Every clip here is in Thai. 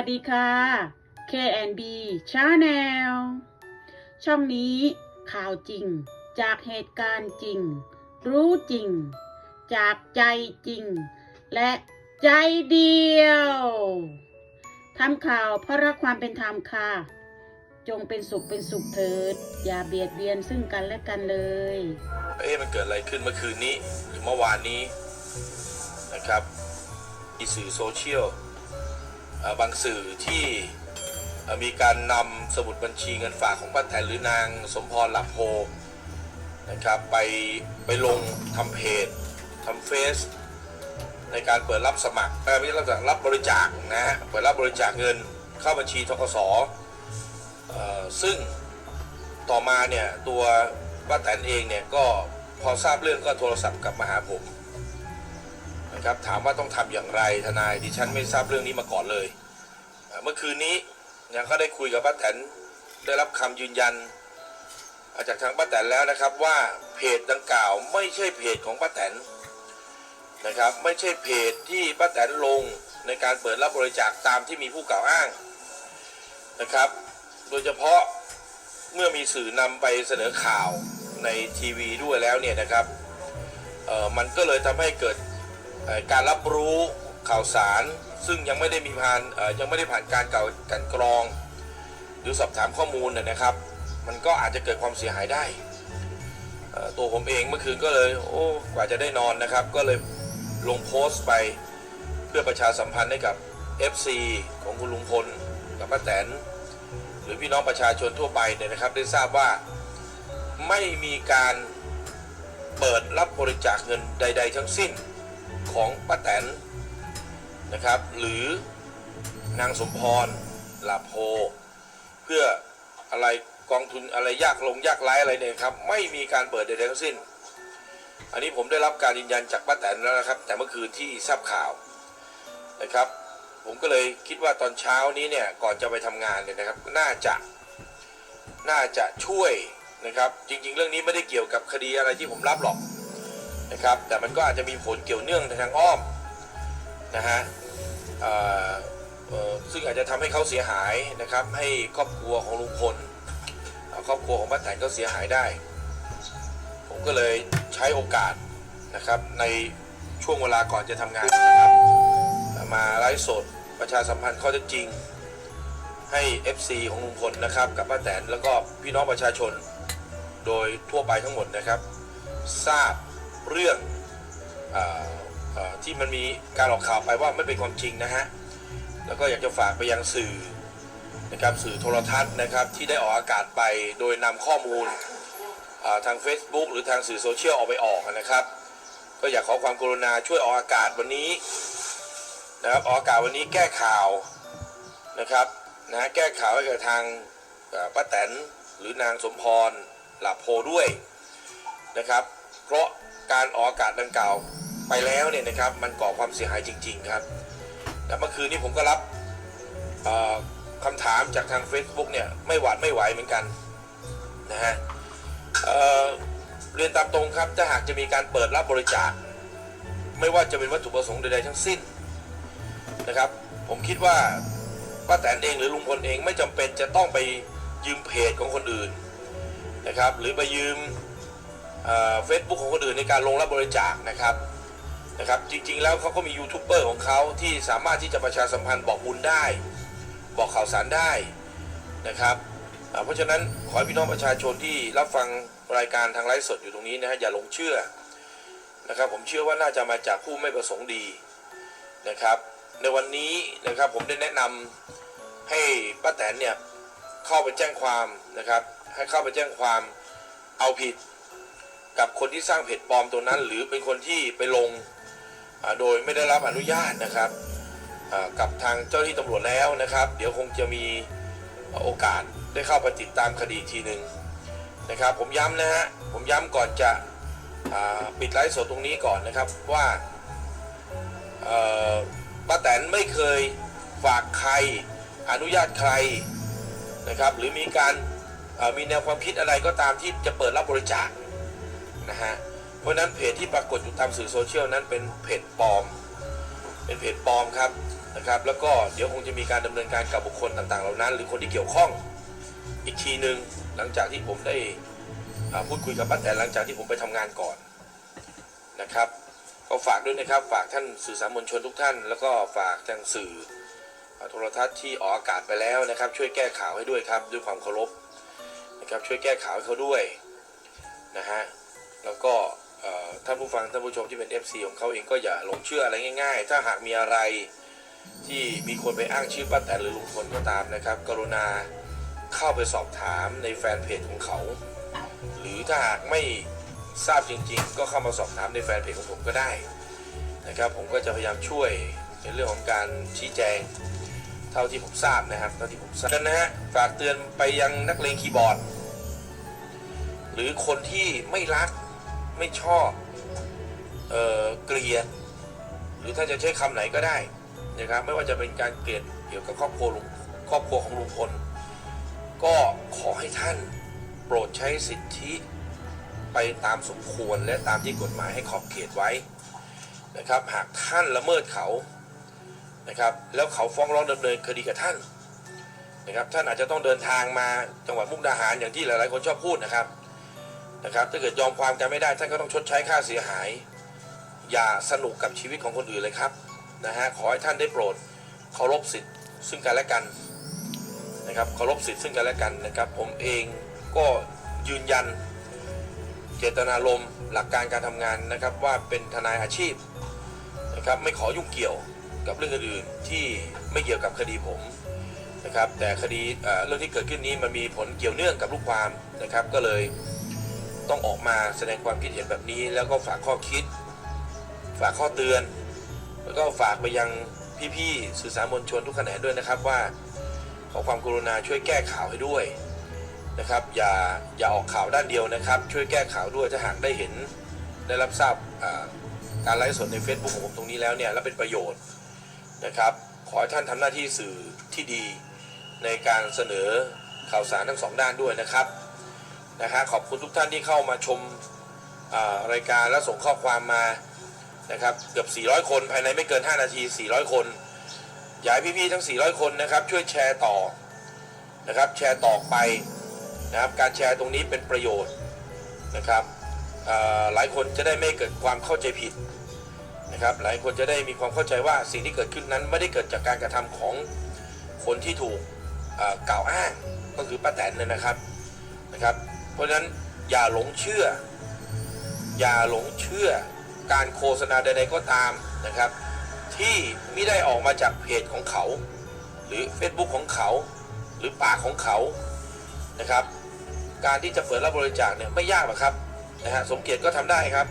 วัสดีค่ะ KNB Channel ช่องนี้ข่าวจริง จากเหตุการณ์จริง รู้จริง จากใจจริง และใจเดียวทำข่าวเพราะรักความเป็นธรรมค่ะ จงเป็นสุขเป็นสุขเถิด อย่าเบียดเบียนซึ่งกันและกันเลย เอ๊ะมันเกิดอะไรขึ้นเมื่อคืนนี้หรือเมื่อวานนี้นะครับอีสื่อโซเชียล บางสื่อที่มีการนำสมุดบัญชีเงินฝากของป้าแตนหรือนางสมพรหลับโพนะครับไปไปลงทำเพจทำเฟซในการเปิดรับสมัครไม่ใช่รับสมัครรับบริจาคนะฮะเปิดรับบริจาคเงินเข้าบัญชีทกสเอ่อซึ่งต่อมาเนี่ยตัวป้าแตนเองเนี่ยก็พอทราบเรื่องก็โทรศัพท์กลับมาหาผม นะครับถามว่าต้องทำอย่างไรทนายดิฉันไม่ทราบเรื่องนี้มาก่อนเลย เมื่อคืนนี้เนี่ยก็ได้คุยกับป้าแตนได้รับคำยืนยันาจากทางป้าแตนแล้วนะครับว่าเพจดังกล่าวไม่ใช่เพจของป้าแตนนะครับไม่ใช่เพจที่ป้าแตนลงในการเปิดรับบริจาคตามที่มีผู้กล่าวอ้างนะครับ โดยเฉพาะเมื่อมีสื่อนำไปเสนอข่าวในทีวีด้วยแล้วเนี่ยนะครับมันก็เลยทำให้เกิด การรับรู้ข่าวสาร ซึ่งยังไม่ได้มีผ่านยังไม่ได้ผ่านการเก่ากันกรอง หรือสอบถามข้อมูลนะนะครับ มันก็อาจจะเกิดความเสียหายได้ ตัวผมเองเมื่อคืนก็เลยโอ้กว่าจะได้นอนนะครับ ก็เลยลงโพสต์ไปเพื่อประชาสัมพันธ์ให้กับ FC ของคุณลุงพลกับป้าแตนหรือพี่น้องประชาชนทั่วไปเนี่ยนะครับ ได้ทราบว่าไม่มีการเปิดรับบริจาคเงินใด ๆ ทั้งสิ้น ของป้าแตนนะครับ หรือนางสมพรลาโพ เพื่ออะไรกองทุนอะไรยากลงยากไร้อะไรเนี่ยครับ ไม่มีการเปิดใดๆทั้งสิ้น อันนี้ผมได้รับการยืนยันจากป้าแตนแล้วนะครับ แต่เมื่อคืนที่ทราบข่าวนะครับ ผมก็เลยคิดว่าตอนเช้านี้เนี่ยก่อนจะไปทำงานเนี่ยนะครับ น่าจะน่าจะช่วยนะครับ จริง ๆ เรื่องนี้ไม่ได้เกี่ยวกับคดีอะไรที่ผมรับหรอก นะครับ แต่มันก็อาจจะมีผลเกี่ยวเนื่องในทางอ้อมนะฮะซึ่งอาจจะทำให้เขาเสียหายนะครับ ให้ครอบครัวของลุงพลครอบครัวของป้าแตนก็เสียหายได้ ผมก็เลยใช้โอกาสนะครับ ในช่วงเวลาก่อนจะทำงานนะครับ มาไลฟ์สดประชาสัมพันธ์ข้อเท็จจริงให้ FC ของลุงพลนะครับกับป้าแตนแล้วก็พี่น้องประชาชน โดยทั่วไปทั้งหมดนะครับ ทราบ เรื่องออที่มันมีการออกข่าวไปว่าไม่เป็นความจริงนะฮะ แล้วก็อยากจะฝากไปยังสื่อนะครับสื่อโทรทัศน์นะครับที่ได้ออกอากาศไปโดยนำข้อมูลทาง Facebook หรือทางสื่อโซเชียลออกไปออกนะครับ ก็อยากขอความกรุณาช่วยออกอากาศวันนี้นะครับออกอากาศวันนี้แก้ข่าวนะครับนะแก้ข่าวให้กับทางป้าแตนหรือนางสมพรหลับโพด้วยนะครับ เพราะ การออกอากาศดังกล่าวไปแล้วเนี่ยนะครับมันก่อความเสียหายจริง ๆ ครับแต่เมื่อคืนนี้ผมก็รับเอ่อคำถามจากทาง Facebook เนี่ยไม่หวาดไม่ไหวเหมือนกันนะฮะเเรียนตามตรงครับถ้าหากจะมีการเปิดรับบริจาค ไม่ว่าจะเป็นวัตถุประสงค์ใดๆทั้งสิ้นนะครับผมคิดว่าป้าแตนเองหรือลุงพลเองไม่จำเป็นจะต้องไปยืมเพจของคนอื่นนะครับหรือไปยืม เฟซบุ๊กของคนอื่นในการลงรับบริจาคนะครับนะครับจริงๆแล้วเขาก็มียูทูบเบอร์ของเขาที่สามารถที่จะประชาสัมพันธ์บอกบุญได้ บอกข่าวสารได้นะครับเพราะฉะนั้นขอให้พี่น้องประชาชนที่รับฟังรายการทางไลฟ์สดอยู่ตรงนี้นะฮะอย่าหลงเชื่อนะครับผมเชื่อว่าน่าจะมาจากผู้ไม่ประสงค์ดีนะครับ ในวันนี้นะครับผมได้แนะนำให้ป้าแตนเนี่ยเข้าไปแจ้งความนะครับ ให้เข้าไปแจ้งความเอาผิด กับคนที่สร้างเพจปลอมตัวนั้น หรือเป็นคนที่ไปลงโดยไม่ได้รับอนุญาตนะครับกับทางเจ้าที่ตำรวจแล้วนะครับ เดี๋ยวคงจะมีโอกาสได้เข้าไปติดตามคดีทีหนึ่งนะครับ ผมย้ำนะฮะผมย้ำก่อนจะปิดไลฟ์สดตรงนี้ก่อนนะครับว่าป้าแตนไม่เคยฝากใครอนุญาตใครนะครับ หรือมีการมีแนวความคิดอะไรก็ตามที่จะเปิดรับบริจาค นะฮะ เพราะนั้นเพจที่ปรากฏอยู่ตามสื่อโซเชียลนั้นเป็นเพจปลอม เป็นเพจปลอมครับนะครับ แล้วก็เดี๋ยวคงจะมีการดำเนินการกับบุคคลต่างๆ เหล่านั้น หรือคนที่เกี่ยวข้องอีกทีหนึ่งหลังจากที่ผมได้พูดคุยกับป้าแตนหลังจากที่ผมไปทำงานก่อนนะครับก็ฝากด้วยนะครับฝากท่านสื่อสารมวลชนทุกท่าน แล้วก็ฝากทางสื่อโทรทัศน์ที่ออกอากาศไปแล้วนะครับ ช่วยแก้ข่าวให้ด้วยครับด้วยความเคารพนะครับช่วยแก้ข่าวให้เขาด้วยนะฮะ แล้วก็ท่านผู้ฟังท่านผู้ชมที่เป็น FC ของเขาเองก็อย่าหลงเชื่ออะไรง่าย ๆ ถ้าหากมีอะไรที่มีคนไปอ้างชื่อป้าแตนหรือลุงพลก็ตามนะครับ กรุณาเข้าไปสอบถามในแฟนเพจของเขา หรือถ้าหากไม่ทราบจริง ๆ ก็เข้ามาสอบถามในแฟนเพจของผมก็ได้นะครับผมก็จะพยายามช่วยในเรื่องของการชี้แจง เท่าที่ผมทราบนะครับเท่าที่ผมทราบกันนะฮะฝากเตือนไปยังนักเลงคีย์บอร์ด หรือคนที่ไม่รัก ไม่ชอบ เออเกลียด หรือถ้าจะใช้คำไหนก็ได้นะครับ ไม่ว่าจะเป็นการเกลียดเกี่ยวกับครอบครัวลุงครอบครัวของลุงพล ก็ขอให้ท่านโปรดใช้สิทธิไปตามสมควรและตามที่กฎหมายให้ขอบเขตไว้นะครับ หากท่านละเมิดเขานะครับ แล้วเขาฟ้องร้องดำเนินคดีกับท่านนะครับ ท่านอาจจะต้องเดินทางมาจังหวัดมุกดาหารอย่างที่หลายๆคนชอบพูดนะครับ นะครับ ถ้าเกิดยอมความกันไม่ได้ท่านก็ต้องชดใช้ค่าเสียหาย อย่าสนุกกับชีวิตของคนอื่นเลยครับนะฮะขอให้ท่านได้โปรดเคารพสิทธิ์ซึ่งกันและกันนะครับเคารพสิทธิ์ซึ่งกันและกันนะครับ ผมเองก็ยืนยันเจตนารมณ์หลักการการทำงานนะครับว่าเป็นทนายอาชีพนะครับไม่ขอยุ่งเกี่ยวกับเรื่องอื่นๆที่ไม่เกี่ยวกับคดีผมนะครับแต่คดีเรื่องที่เกิดขึ้นนี้มันมีผลเกี่ยวเนื่องกับลูกความนะครับก็เลย ต้องออกมาแสดงความคิดเห็นแบบนี้ แล้วก็ฝากข้อคิด ฝากข้อเตือน แล้วก็ฝากไปยังพี่ๆสื่อสารมวลชนทุกแขนงด้วยนะครับว่า ขอความกรุณาช่วยแก้ข่าวให้ด้วยนะครับ อย่าอย่าออกข่าวด้านเดียวนะครับ ช่วยแก้ข่าวด้วยถ้าหากได้เห็นได้รับทราบการไลฟ์สดใน Facebook ของผมตรงนี้แล้วเนี่ยแล้วเป็นประโยชน์นะครับ ขอให้ท่านทำหน้าที่สื่อที่ดีในการเสนอข่าวสารทั้งสองด้านด้วยนะครับ นะฮะขอบคุณทุกท่านที่เข้ามาชมารายการและส่งข้อความมานะครับเกือบ 400 คนภายในไม่เกิน 5 นาที 400 คนอยากให้พี่ๆทั้ง 400 คนนะครับ ช่วยแชร์ต่อนะครับแชร์ต่อไปนะครับการแชร์ตรงนี้เป็นประโยชน์นะครับหลายคนจะได้ไม่เกิดความเข้าใจผิดนะครับหลายคนจะได้มีความเข้าใจว่าสิ่งที่เกิดขึ้นนั้นไม่ได้เกิดจากการกระทำของคนที่ถูกกล่าวอ้างก็คือป้าแตนเลยนะครับนะครับ เพราะฉะนั้นอย่าหลงเชื่อ อย่าหลงเชื่อการโฆษณาใดๆก็ตามนะครับ ที่ไม่ได้ออกมาจากเพจของเขา หรือ Facebook ของเขา หรือปากของเขานะครับ การที่จะเปิดรับบริจาคเนี่ยไม่ยากหรอกครับนะฮะสมเกียรติก็ทำได้ครับ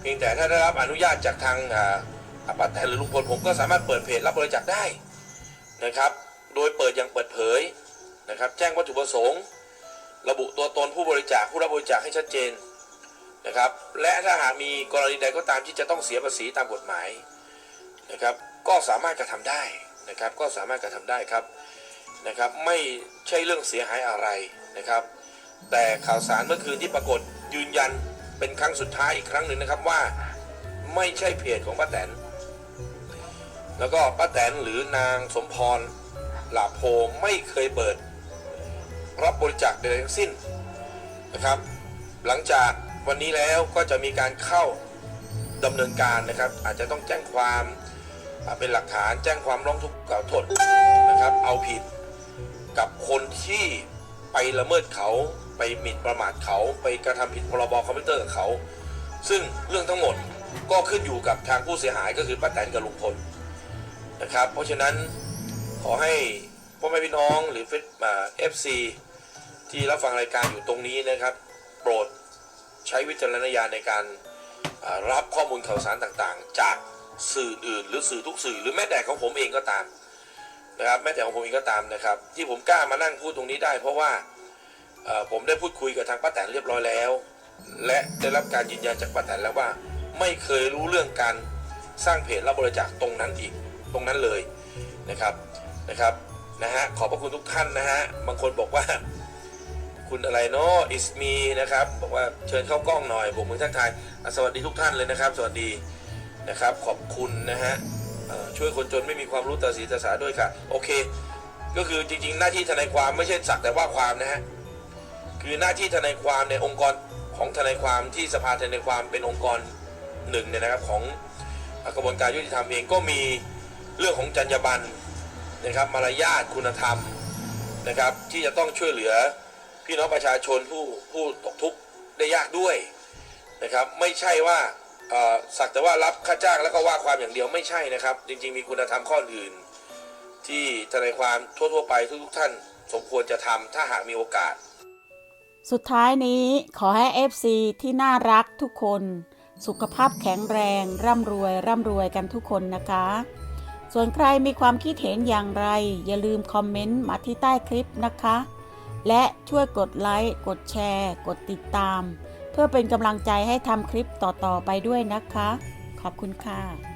เพียงแต่ถ้าได้รับอนุญาตจากทางอ่าอาปัตแตนหรือลุงพลผมก็สามารถเปิดเพจรับบริจาคได้นะครับ โดยเปิดอย่างเปิดเผยนะครับ แจ้งวัตถุประสงค์ ระบุตัวตนผู้บริจาคผู้รับบริจาคให้ชัดเจนนะครับ และถ้าหากมีกรณีใดก็ตามที่จะต้องเสียภาษีตามกฎหมายนะครับ ก็สามารถกระทำได้นะครับ ก็สามารถกระทำได้ครับนะครับ ไม่ใช่เรื่องเสียหายอะไรนะครับ แต่ข่าวสารเมื่อคืนที่ปรากฏยืนยันเป็นครั้งสุดท้ายอีกครั้งหนึ่งนะครับว่าไม่ใช่เพจของป้าแตน แล้วก็ป้าแตนหรือนางสมพรหลาโพไม่เคยเปิด รับบริจาคใดๆทั้งสิ้นนะครับ หลังจากวันนี้แล้วก็จะมีการเข้าดำเนินการนะครับ อาจจะต้องแจ้งความเป็นหลักฐานแจ้งความร้องทุกข์กล่าวโทษนะครับ เอาผิดกับคนที่ไปละเมิดเขาไปหมิ่นประมาทเขาไปกระทำผิดพรบคอมพิวเตอร์กับเขา ซึ่งเรื่องทั้งหมดก็ขึ้นอยู่กับทางผู้เสียหายก็คือป้าแตนกับลุงพลนะครับ เพราะฉะนั้นขอให้ พ่อแม่พี่น้องหรือเอฟซีที่รับฟังรายการอยู่ตรงนี้นะครับ โปรดใช้วิจารณญาณในการรับข้อมูลข่าวสารต่างๆ จากสื่ออื่น หรือสื่อทุกสื่อ หรือแม้แต่ของผมเองก็ตามนะครับแม้แต่ของผมเองก็ตามนะครับ ที่ผมกล้ามานั่งพูดตรงนี้ได้ เพราะว่าผมได้พูดคุยกับทางป้าแตนเรียบร้อยแล้ว และได้รับการยืนยันจากป้าแตนแล้วว่า ไม่เคยรู้เรื่องการสร้างเพจรับบริจาคตรงนั้นอีกตรงนั้นเลยนะครับนะครับ นะฮะขอบพระคุณทุกท่านนะฮะบางคนบอกว่า คุณอะไรเนาะอิสมีนะครับ บอกว่าเชิญเข้ากล้องหน่อยผมมือทักทายอะสวัสดีทุกท่านเลยนะครับ สวัสดีนะครับ ขอบคุณนะฮะช่วยคนจนไม่มีความรู้ตาสีตาสาด้วยค่ะ โอเค ก็คือจริง ๆ หน้าที่ทนายความไม่ใช่สักแต่ว่าความนะฮะคือหน้าที่ทนายความในองค์กรของทนายความที่สภาทนายความเป็นองค์กรหนึ่งเนี่ยนะครับของกระบวนการยุติธรรมเองก็มีเรื่องของจรรยาบรรณ นะครับมารยาทคุณธรรมนะครับ ที่จะต้องช่วยเหลือพี่น้องประชาชนผู้ผู้ตกทุกข์ได้ยากด้วยนะครับ ไม่ใช่ว่าสักแต่ว่ารับค่าจ้างแล้วก็ว่าความอย่างเดียวไม่ใช่นะครับ จริง ๆ มีคุณธรรมข้ออื่น ที่ทนายความทั่วๆไปทุกๆท่านสมควรจะทำถ้าหากมีโอกาส สุดท้ายนี้ขอให้ FC ที่น่ารักทุกคน สุขภาพแข็งแรง ร่ำรวย ร่ำรวยกันทุกคนนะคะ ส่วนใครมีความคิดเห็นอย่างไร อย่าลืมคอมเมนต์มาที่ใต้คลิปนะคะ และช่วยกดไลค์ กดแชร์ กดติดตาม เพื่อเป็นกำลังใจให้ทำคลิปต่อๆไปด้วยนะคะ ขอบคุณค่ะ